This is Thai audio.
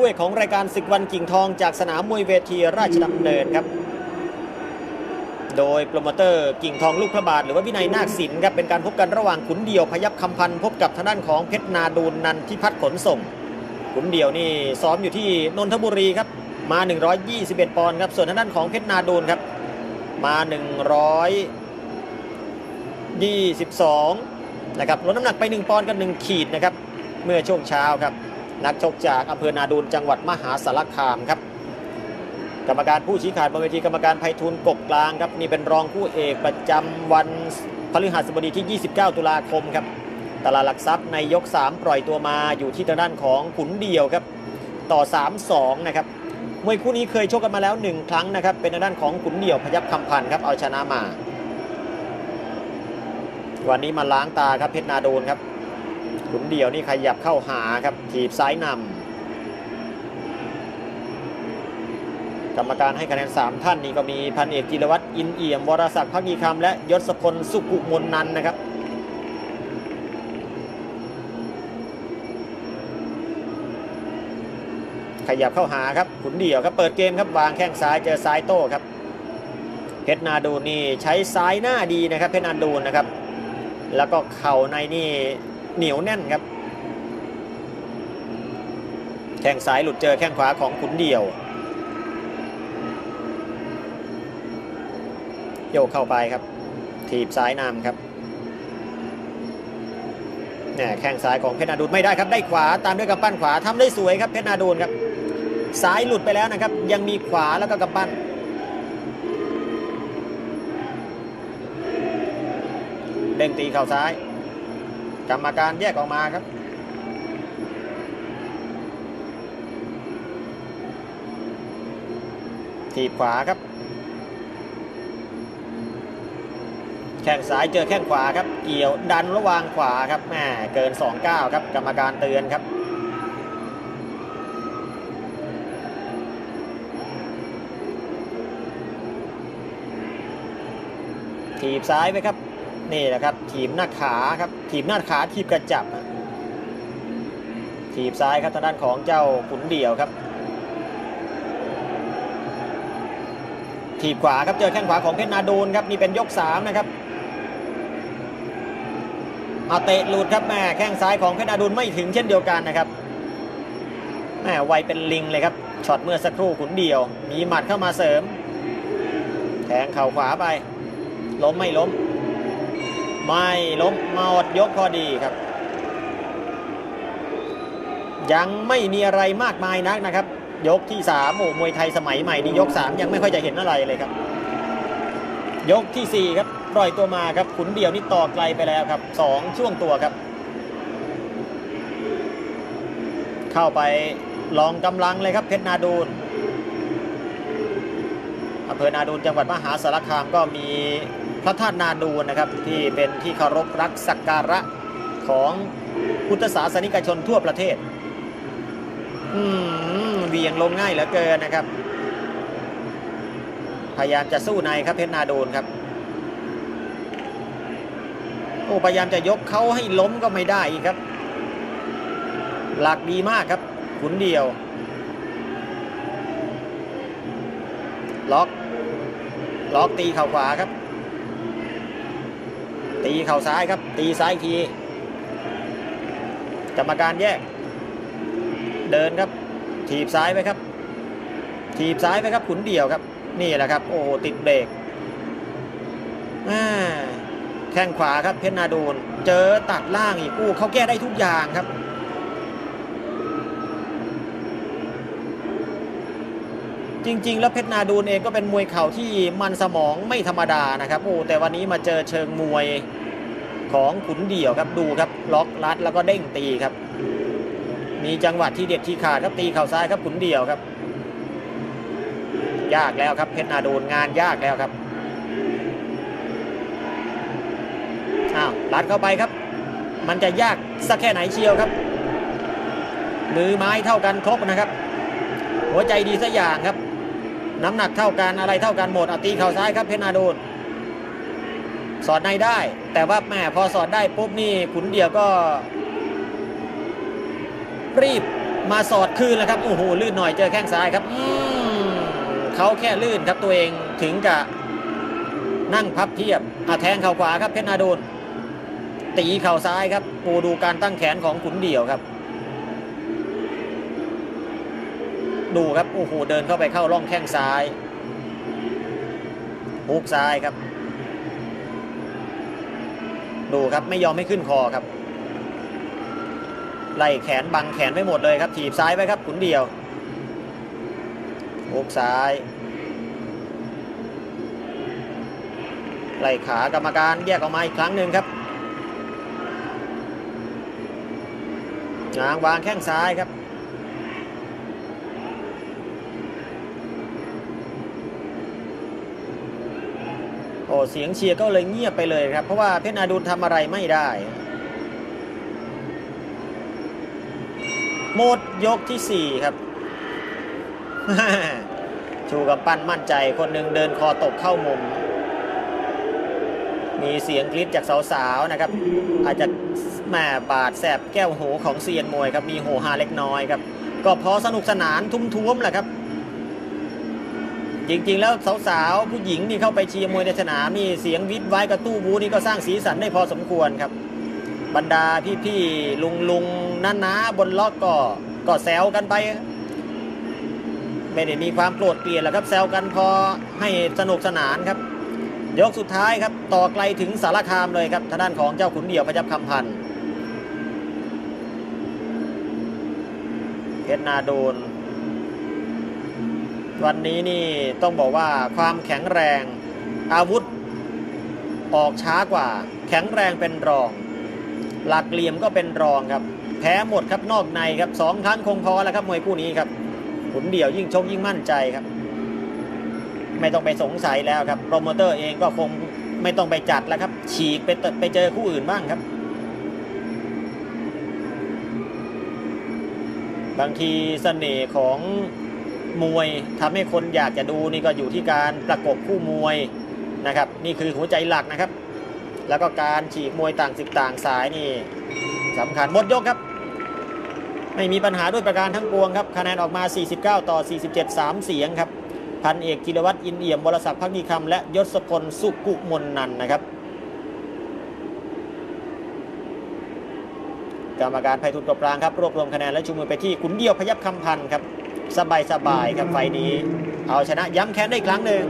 คู่เอกของรายการศึกวันกิ่งทองจากสนามมวยเวทีราชดำเนินครับ โดยโปรโมเตอร์กิ่งทองลูกพระบาทหรือว่าวินัยนาคศิลป์ครับเป็นการพบกันระหว่างขุนเดี่ยวพยับคำพันธ์พบกับทางด้านของเพชรนาดูนนันทิพัฒน์ขนส่ง ขุนเดี่ยวนี่ซ้อมอยู่ที่นนทบุรีครับมา 121 ปอนด์ครับ ส่วนทางด้านของเพชรนาดูนครับ มา 122 นะครับ ลดน้ำหนักไป 1 ปอนด์กับ 1 ขีดนะครับ เมื่อช่วงเช้าครับ นักชกจากอำเภอนาดูนจังหวัดมหาสารคามครับ กรรมการผู้ชี้ขาดบนเวทีกรรมการไพฑูรย์กบกลางครับนี่เป็นรองคู่เอกประจำวันพฤหัสบดีที่ 29 ตุลาคมครับตลาดหลักทรัพย์ในยก 3 ปล่อยตัวมาอยู่ที่ทางด้านของขุนเดียวครับ ต่อ 3-2 นะครับมวยคู่นี้เคยชกกันมาแล้ว 1 ครั้งนะครับ เป็นทางด้านของขุนเดียวพยับคำพันธ์ครับเอาชนะมา วันนี้มาล้างตาครับเพชรนาโดนครับ ขุนเดียวนี่ขยับเข้าหาครับถีบซ้ายนำกรรมการให้คะแนน 3 ท่านนี่ก็มีพันเอกจิรวัตรอินเอี่ยม วรศักดิ์พักดีคำและยศพลสุกุมลนันนะครับขยับเข้าหาครับขุนเดี่ยวครับเปิดเกมครับวางแข้งซ้ายเจอซ้ายโต้ครับเพชรนาดูนนี่ใช้ซ้ายหน้าดีนะครับเพชรนาดูนนะครับ แล้วก็เข่าในนี่ เหนียวแน่นครับ แข้งซ้ายหลุดเจอแข้งขวาของขุนเดี่ยวโยกเข้าไปครับ ถีบซ้ายนำครับเนี่ยแข้งซ้ายของเพชรนาดูนไม่ได้ครับ ได้ขวาตามด้วยกำปั้นขวาทำได้สวยครับเพชรนาดูนครับซ้ายหลุดไปแล้วนะครับ ยังมีขวาแล้วก็กำปั้น เด้งตีเข่าซ้าย กรรมการแยกออกมาครับ ถีบขวาครับ แข้งซ้ายเจอแข้งขวาครับ เกี่ยวดันระหวางขวาครับแหมเกิน 2-9 ครับ กรรมการเตือนครับถีบซ้ายไปครับ นี่แหละครับ ถีบหน้าขาครับ ถีบหน้าขาถีบกระจับ ถีบซ้ายครับทางด้านของเจ้าขุนเดี่ยวครับ ถีบขวาครับเจอแข้งขวาของเพชรนาโดนครับนี่เป็นยก3นะครับเอาเตะหลุดครับแม่แข้งซ้ายของเพชรนาโดนไม่ถึงเช่นเดียวกันนะครับแม่ไวเป็นลิงเลยครับช็อตเมื่อสักครู่ขุนเดี่ยว มีหมัดเข้ามาเสริมแทงเข่าขวาไป ล้มไม่ล้ม ไม่ล้มมาอดยกพอดีครับ ยังไม่มีอะไรมากมายนักนะครับ ยกที่3โอ้มวยไทยสมัยใหม่นี่ยก 3 ยังไม่ค่อยจะเห็นอะไรเลยครับ ยกทีสี่ 4 ครับปล่อยตัวมาครับขุนเดี่ยวนี่ต่อไกลไปแล้วครับ 2 ช่วงตัวครับ เข้าไปลองกำลังเลยครับเพชรนาดูนอำเภอนาดูนจังหวัดมหาสารคามก็มี พระธาตุนาดูนะครับที่เป็นที่เคารพรักสักการะของพุทธศาสนิกชนทั่วประเทศอืมเหวียงลงง่ายเหลือเกินนะครับ พยายามจะสู้ในครับเพชรนาโดนครับโอ้พยายามจะยกเขาให้ล้มก็ไม่ได้อีกครับ หลักดีมากครับขุนเดียว ล็อก ล็อกตีเข่าขวาครับ ตีเข่าซ้ายครับ ตีซ้ายอีกทีกรรมการแยก เดินครับ ถีบซ้ายไปครับ ถีบซ้ายไปครับขุนเดี่ยวครับ นี่แหละครับ โอ้ติดเบรกแข้งขวาครับเพชรนาดูนเจอตัดล่างอีกกู้เขาแก้ได้ทุกอย่างครับ จริง ๆ แล้วเพชรนาดูนเองก็เป็นมวยเข่าที่มันสมองไม่ธรรมดานะครับโอ้แต่วันนี้มาเจอเชิงมวยของขุนเดี่ยวครับดูครับล็อกลัดแล้วก็เด้งตีครับ มีจังหวัดที่เด็ดที่ขาดครับตีเข่าซ้ายครับขุนเดี่ยวครับ ยากแล้วครับเพชรนาดูนงานยากแล้วครับอ้าวลัดเข้าไปครับ มันจะยากสักแค่ไหนเชียวครับมือไม้เท่ากันครบนะครับ หัวใจดีสักอย่างครับ น้ำหนักเท่ากันอะไรเท่ากันหมดเอาตีเข่าซ้ายครับเพชรนาดูนสอดในได้ แต่ว่าแม่พอสอดได้ปุ๊บนี่ขุนเดียวก็ รีบมาสอดคืนแล้วครับโอ้โหลื่นหน่อยเจอแข้งซ้ายครับเขาแค่ลื่นครับตัวเองถึงกับนั่งพับเทียบอาแทงเข่าขวาครับเพชรนาโดนตีเข่าซ้ายครับโอ้ดูการตั้งแขนของขุนเดี่ยวครับ ดูครับโอ้โหเดินเข้าไปเข้าร่องแข้งซ้ายฮุกซ้ายครับ ดูครับไม่ยอมไม่ขึ้นคอครับ ไล่แขนบังแขนไปหมดเลยครับถีบซ้ายไปครับขุนเดียวฮุกซ้ายไล่ขากรรมการแยกออกมาอีกครั้งหนึ่งครับงางวางแข้งซ้ายครับ โอ้เสียงเชียร์ก็เลยเงียบไปเลยครับ เพราะว่าเพชรนาดูนทำอะไรไม่ได้ หมดยกที่ 4 ครับ ชูกับปั้นมั่นใจคนหนึ่งเดินคอตกเข้ามุม มีเสียงกรี๊ดจากสาวๆนะครับ อาจจะแหม่บาดแสบแก้วหูของเซียนมวยครับ มีโหฮาเล็กน้อยครับ ก็พอสนุกสนานทุ่มท้วมแหละครับ จริง ๆ แล้วสาวๆผู้หญิงนี่เข้าไปเชียร์มวยในสนามนี่เสียงวิทไว้กับตู้บูนี่ก็สร้างสีสันได้พอสมควรครับ บรรดาพี่ๆลุงๆน้าๆบนล็อกก็ก็แซวกันไป ไม่ได้มีความโกรธเกลียดหรอกครับแซวกันพอให้สนุกสนานครับ ยกสุดท้ายครับ ต่อไกลถึงสารคามเลยครับทางด้านของเจ้าขุนเดี่ยวพยับคำพันธ์เพชรนาโดน วันนี้นี่ต้องบอกว่าความแข็งแรงอาวุธออกช้ากว่า แข็งแรงเป็นรอง หลักเหลี่ยมก็เป็นรองครับ แพ้หมดครับนอกในครับสองครั้งคงพอแล้วครับมวยคู่นี้ครับขุนเดี่ยวยิ่งชกยิ่งมั่นใจครับ ไม่ต้องไปสงสัยแล้วครับโปรโมเตอร์เองก็คงไม่ต้องไปจัดแล้วครับ ฉีกไปไปเจอคู่อื่นบ้างครับ บางทีเสน่ห์ของ มวยทำให้คนอยากจะดูนี่ก็อยู่ที่การประกบคู่มวยนะครับนี่คือหัวใจหลักนะครับ แล้วก็การฉีกมวยต่างสิบต่างสายนี่สำคัญหมดยกครับ ไม่มีปัญหาด้วยประการทั้งปวงครับคะแนนออกมา 49 ต่อ 47 3 เสียงครับพันเอกจิรวัตรอินเอี่ยมวรศักดิ์พักดีคำและยศพลสุกุมนนันนะครับ กรรมการไพฑูรย์กบกลางครับรวบรวมคะแนนและชูมือไปที่ขุนเดียวพยับคำพันธ์ครับ สบายๆครับไฟนี้ เอาชนะย้ำแค้นได้อีกครั้งหนึ่ง